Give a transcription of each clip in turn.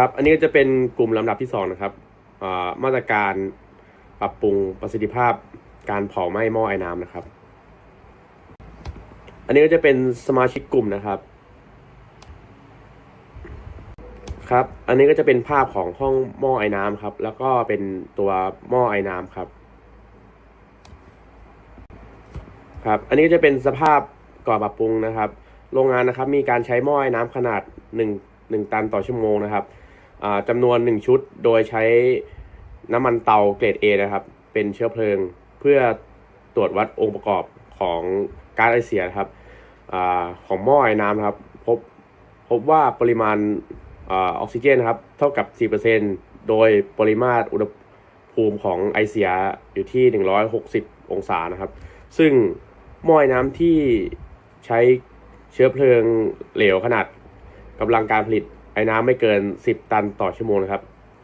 ครับ อันนี้ก็จะเป็นกลุ่มลำดับที่สองนะครับอ่ามาตรการปรับปรุงประสิทธิภาพการเผาไหม้หม้อไอ้น้ำนะครับ อันนี้ก็จะเป็นสมาชิกกลุ่มนะครับ ครับ อันนี้ก็จะเป็นภาพของห้องหม้อไอ้น้ำครับ แล้วก็เป็นตัวหม้อไอ้น้ำครับ ครับ อันนี้ก็จะเป็นสภาพก่อนปรับปรุงนะครับ โรงงานนะครับมีการใช้หม้อไอ้น้ำขนาด1 1ตันต่อชั่วโมงนะครับ จำนวน 1 ชุด โดยใช้น้ำมันเตาเกรด A นะครับ เป็นเชื้อเพลิง เพื่อตรวจวัดองค์ประกอบของก๊าซไอเสียนะครับอของหม้อไอ้น้ำครับ พบพบว่าปริมาณออกซิเจนครับ เท่ากับ 4%โดยปริมาตรอุณหภูมิของไอเสียอยู่ที่ 160 องศานะครับ ซึ่งหม้อไอ้น้ำที่ใช้เชื้อเพลิงเหลวขนาดกำลังการผลิต ไอ้น้ำไม่เกิน 10 ตันต่อชั่วโมงนะครับ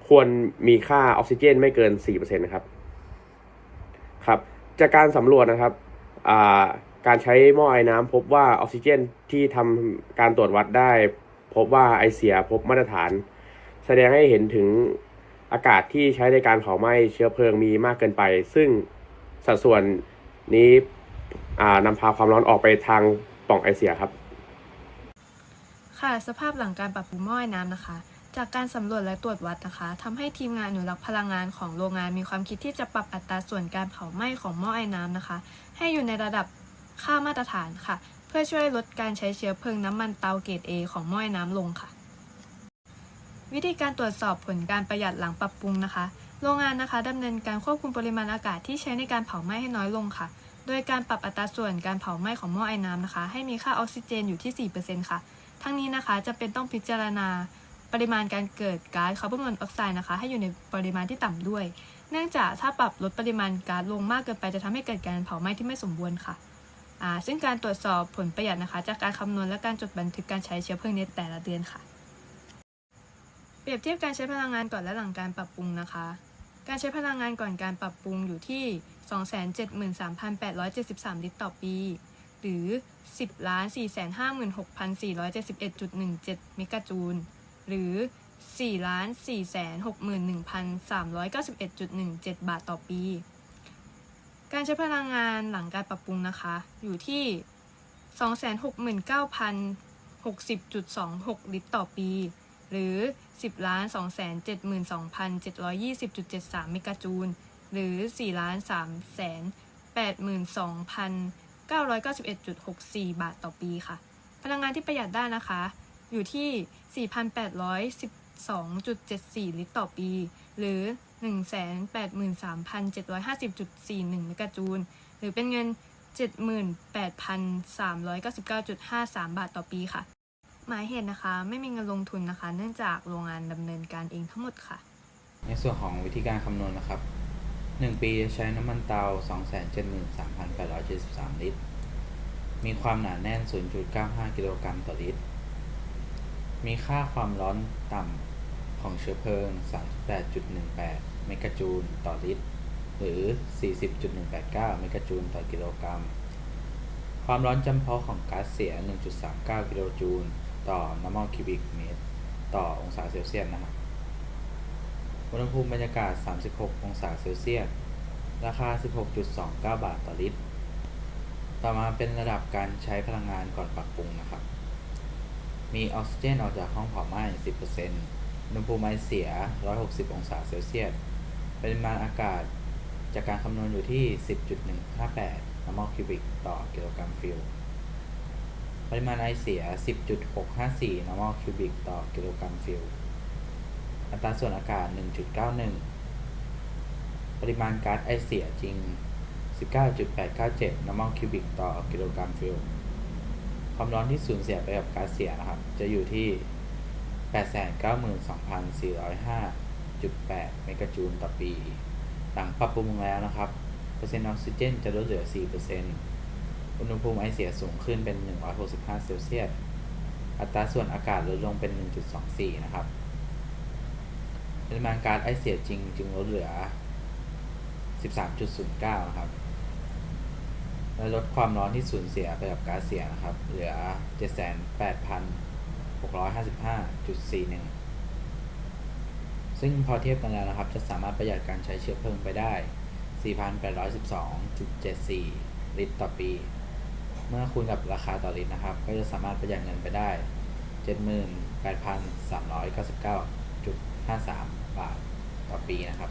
ควรมีค่าออกซิเจนไม่เกิน 4%นะครับ ครับ จากการสำรวจนะครับาการใช้หม้อไอ้น้ำพบว่าออกซิเจนที่ทำการตรวจวัดได้ พบว่าไอเสียพบมาตรฐาน แสดงให้เห็นถึงอากาศที่ใช้ในการเผาไหม้เชื้อเพลิงมีมากเกินไป ซึ่งสัดส่วนนี้นำพาความร้อนออกไปทางปล่องไอเสียครับ ค่ะ สภาพหลังการปรับปรุงหม้อไอ้น้ำนะคะ จากการสำรวจและตรวจวัดนะคะทำให้ทีมงานอนุรักษ์พลังงานของโรงงานมีความคิดที่จะปรับอัตราส่วนการเผาไหม้ของหม้อไอ้น้ำนะคะ ให้อยู่ในระดับค่ามาตรฐานค่ะ เพื่อช่วยลดการใช้เชื้อเพลิงน้ำมันเตาเกรด A ของหม้อไอ้น้ำลงค่ะ วิธีการตรวจสอบผลการประหยัดหลังปรับปรุงนะคะ โรงงานนะคะดำเนินการควบคุมปริมาณอากาศที่ใช้ในการเผาไหม้ให้น้อยลงค่ะ โดยการปรับอัตราส่วนการเผาไหม้ของหม้อไอ้น้ำนะคะ ให้มีค่าออกซิเจนอยู่ที่ 4%ค่ะ ทั้งนี้นะคะจะเป็นต้องพิจารณาปริมาณการเกิดก๊าซคาร์บอนมอนอกไซด์นะคะให้อยู่ในปริมาณที่ต่ำด้วย เนื่องจากถ้าปรับลดปริมาณก๊าซลงมากเกินไปจะทำให้เกิดการเผาไหม้ที่ไม่สมบูรณ์ค่ะซึ่งการตรวจสอบผลประหยัดนะคะ จากการคำนวณและการจดบันทึกการใช้เชื้อเพลิงในแต่ละเดือนค่ะ เปรียบเทียบการใช้พลังงานก่อนและหลังการปรับปรุงนะคะ การใช้พลังงานก่อนการปรับปรุงอยู่ที่ 273,873 ลิตรต่อปี หรือ 10ล้าน4 5 6 4 7 1 7เมกะจูล หรือ 4 ล้าน4 6 1 3 9 1 1 7 บาทต่อปี การใช้พลังงานหลังการปรับปรุงนะคะ อยู่ที่ 269,060.26 ลิตรต่อปี หรือ 10ล้าน272,720.73 เมกะจูล หรือ4ล้าน3 8 2 0 0 0 991.64 บาทต่อปีค่ะ พลังงานที่ประหยัดได้นะคะ อยู่ที่ 4,812.74 ลิตรต่อปี หรือ 183,750.41 เมกะจูล หรือเป็นเงิน 78,399.53 บาทต่อปีค่ะ หมายเหตุนะคะ ไม่มีเงินลงทุนนะคะ เนื่องจากโรงงานดำเนินการเองทั้งหมดค่ะ ในส่วนของวิธีการคำนวณนะครับ 1 ปีจะใช้น้ำมันเตา 273,873 ลิตร มีความหนาแน่น 0.95 กิโลกรัมต่อลิตร มีค่าความร้อนต่ำของเชื้อเพลิง 38.18 เมกะจูลต่อลิตร หรือ 40.189 เมกะจูลต่อกิโลกรัม ความร้อนจำเพาะของก๊าซเสีย 1.39 กิโลจูลต่อน้ำมันคิวบิกเมตร ต่อองศาเซลเซียสนะครับ อุณหภูมิบรรยากาศ 36 องศาเซลเซียส ราคา 16.29 บาทต่อลิตร ต่อมาเป็นระดับการใช้พลังงานก่อนปรับปรุงนะครับ มีออกซิเจนออกจากห้องเผาไหม้ 10%อุณหภูมิไอเสีย 160 องศาเซลเซียส ปริมาณอากาศจากการคำนวณอยู่ที่ 10.158น้ำมันคิวบิกต่อกิโลกรัมฟิลปริมาณไอเสีย 10.654น้ำมันคิวบิกต่อกิโลกรัมฟิล อัตราส่วนอากาศ 1.91 ปริมาณก๊าซไอเสียจริง 19.897 น้ำมันคิวบิกต่อกิโลกรัมฟิลความร้อนที่สูญเสียไปกับก๊าซเสียนะครับ จะอยู่ที่ 892,405.8 เมกะจูลต่อปี หลังปรับปรุงแล้วนะครับ เปอร์เซ็นต์ออกซิเจนจะลดเหลือ 4%อุณหภูมิไอเสียสูงขึ้นเป็น 165 เซลเซียส อัตราส่วนอากาศลดลงเป็น 1.24 นะครับ ปริมาณการไอเสียจริงจึงลดเหลือ 13.09 ครับ และลดความร้อนที่สูญเสียไปกับก๊าซเสียนะครับ เหลือ 7,8,655.41 ซึ่งพอเทียบกันแล้วนะครับ จะสามารถประหยัดการใช้เชื้อเพลิงไปได้ 4,812.74 ลิตรต่อปี เมื่อคูณกับราคาต่อลิตรนะครับ ก็จะสามารถประหยัดเงินไปได้ 78,399 ถ้าสามบาทต่อปีนะครับ